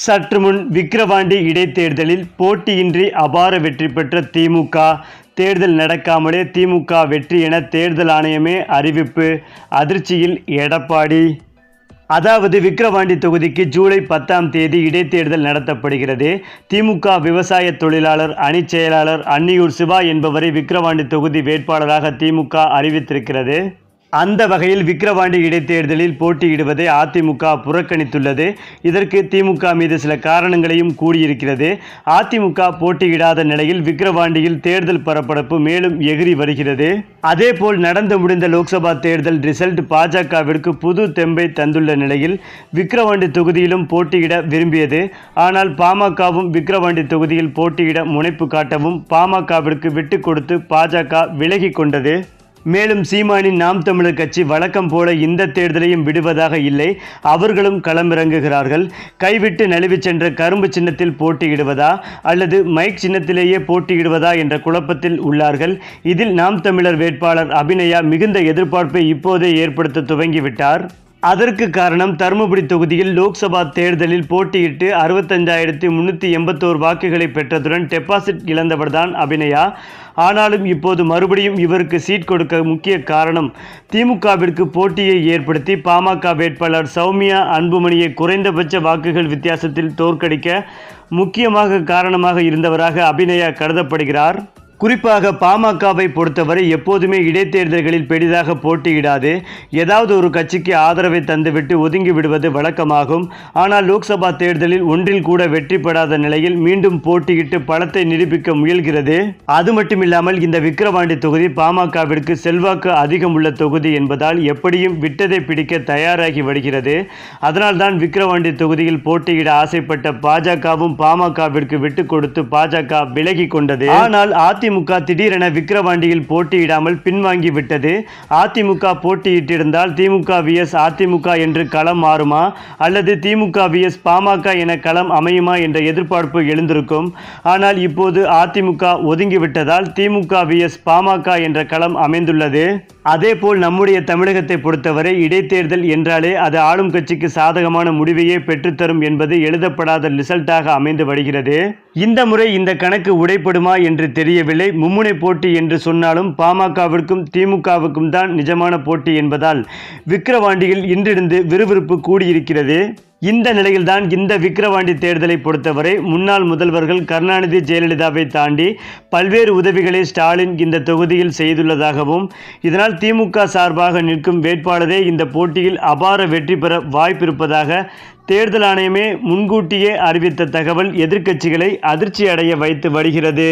சற்று முன் விக்கிரவாண்டி இடைத்தேர்தலில் போட்டியின்றி அபார வெற்றி பெற்ற திமுக. தேர்தல் நடக்காமலே திமுக வெற்றி என தேர்தல் ஆணையமே அறிவிப்பு. அதிர்ச்சியில் எடப்பாடி. அதாவது விக்கிரவாண்டி தொகுதிக்கு ஜூலை பத்தாம் தேதி இடைத்தேர்தல் நடத்தப்படுகிறது. திமுக விவசாய தொழிலாளர் அணிச் செயலாளர் அன்னியூர் சிவா என்பவரை விக்கிரவாண்டி தொகுதி வேட்பாளராக திமுக அறிவித்திருக்கிறது. அந்த வகையில் விக்கிரவாண்டி இடைத்தேர்தலில் போட்டியிடுவதை அதிமுக புறக்கணித்துள்ளது. இதற்கு திமுக மீது சில காரணங்களையும் கூறியிருக்கிறது. அதிமுக போட்டியிடாத நிலையில் விக்கிரவாண்டியில் தேர்தல் பரபரப்பு மேலும் எகிரி வருகிறது. அதேபோல் நடந்து முடிந்த லோக்சபா தேர்தல் ரிசல்ட் பாஜகவிற்கு புது தெம்பை தந்துள்ள நிலையில் விக்கிரவாண்டி தொகுதியிலும் போட்டியிட விரும்பியது. ஆனால் பாமகவும் விக்கிரவாண்டி தொகுதியில் போட்டியிட முனைப்பு காட்டவும் பாமகவிற்கு விட்டு கொடுத்து பாஜக விலகி கொண்டது. மேலும் சீமானின் நாம் தமிழர் கட்சி வழக்கம் போல இந்த தேர்தலையும் விடுவதாக இல்லை. அவர்களும் களமிறங்குகிறார்கள். கைவிட்டு நழுவிச் சென்ற கரும்பு சின்னத்தில் போட்டியிடுவதா அல்லது மைக் சின்னத்திலேயே போட்டியிடுவதா என்ற குழப்பத்தில் உள்ளார்கள். இதில் நாம் தமிழர் வேட்பாளர் அபிநயா மிகுந்த எதிர்பார்ப்பை இப்போதே ஏற்படுத்த துவங்கிவிட்டார். அதற்கு காரணம் தருமபுரி தொகுதியில் லோக்சபா தேர்தலில் போட்டியிட்டு அறுபத்தஞ்சாயிரத்தி முன்னூற்றி எண்பத்தோரு வாக்குகளை பெற்றதுடன் டெபாசிட் இழந்தவர்தான் அபிநயா. ஆனாலும் இப்போது மறுபடியும் இவருக்கு சீட் கொடுக்க முக்கிய காரணம் திமுகவிற்கு போட்டியை ஏற்படுத்தி பாமக வேட்பாளர் சௌமியா அன்புமணியை குறைந்தபட்ச வாக்குகள் வித்தியாசத்தில் தோற்கடிக்க முக்கியமாக காரணமாக இருந்தவராக அபிநயா கருதப்படுகிறார். குறிப்பாக பாமகவை பொறுத்தவரை எப்போதுமே இடைத்தேர்தல்களில் பெரிதாக போட்டியிடாது. ஏதாவது ஒரு கட்சிக்கு ஆதரவை தந்துவிட்டு ஒதுங்கி விடுவது வழக்கமாகும். ஆனால் லோக்சபா தேர்தலில் ஒன்றில் கூட வெற்றி பெறாத நிலையில் மீண்டும் போட்டியிட்டு பலத்தை நிரூபிக்க முயல்கிறது. அது மட்டுமில்லாமல் இந்த விக்கிரவாண்டி தொகுதி பாமகவிற்கு செல்வாக்கு அதிகம் உள்ள தொகுதி என்பதால் எப்படியும் விட்டதை பிடிக்க தயாராகி வருகிறது. அதனால்தான் விக்கிரவாண்டி தொகுதியில் போட்டியிட ஆசைப்பட்ட பாஜகவும் பாமகவிற்கு விட்டு கொடுத்து பாஜக விலகி கொண்டது. ஆனால் அதிமுக அதிமுக திடீரென விக்கிரவாண்டியில் போட்டியிடாமல் பின்வாங்கி விட்டது. அதிமுக போட்டியிட்டிருந்தால் திமுக விஎஸ் அதிமுக என்று களம் மாறுமா? அல்லது திமுக விஎஸ் பாமக என களம் அமையுமா என்ற எதிர்பார்ப்பு எழுந்திருக்கும். ஆனால் இப்போது அதிமுக ஒதுங்கிவிட்டதால் திமுக விஎஸ் பாமக என்ற களம் அமைந்துள்ளது. அதேபோல் நம்முடைய தமிழகத்தை பொறுத்தவரை இடைத்தேர்தல் என்றாலே அது ஆளும் கட்சிக்கு சாதகமான முடிவையே பெற்றுத்தரும் என்பது எழுதப்படாத ரிசல்ட்டாக அமைந்து வருகிறது. இந்த முறை இந்த கணக்கு உடைப்படுமா என்று தெரியவில்லை. மும்முனை போட்டி என்று சொன்னாலும் பாமகவிற்கும் திமுகவுக்கும் தான் நிஜமான போட்டி என்பதால் விக்கிரவாண்டியில் இன்றிருந்து விறுவிறுப்பு கூடியிருக்கிறது. இந்த நிலையில்தான் இந்த விக்கிரவாண்டி தேர்தலை பொறுத்தவரை முன்னாள் முதல்வர்கள் கருணாநிதி ஜெயலலிதாவை தாண்டி பல்வேறு உதவிகளை ஸ்டாலின் இந்த தொகுதியில் செய்துள்ளதாகவும் இதனால் திமுக சார்பாக நிற்கும் வேட்பாளரே இந்த போட்டியில் அபார வெற்றி பெற வாய்ப்பிருப்பதாக தேர்தல் ஆணையமே முன்கூட்டியே அறிவித்த தகவல் எதிர்க்கட்சிகளை அதிர்ச்சி அடைய வைத்து வருகிறது.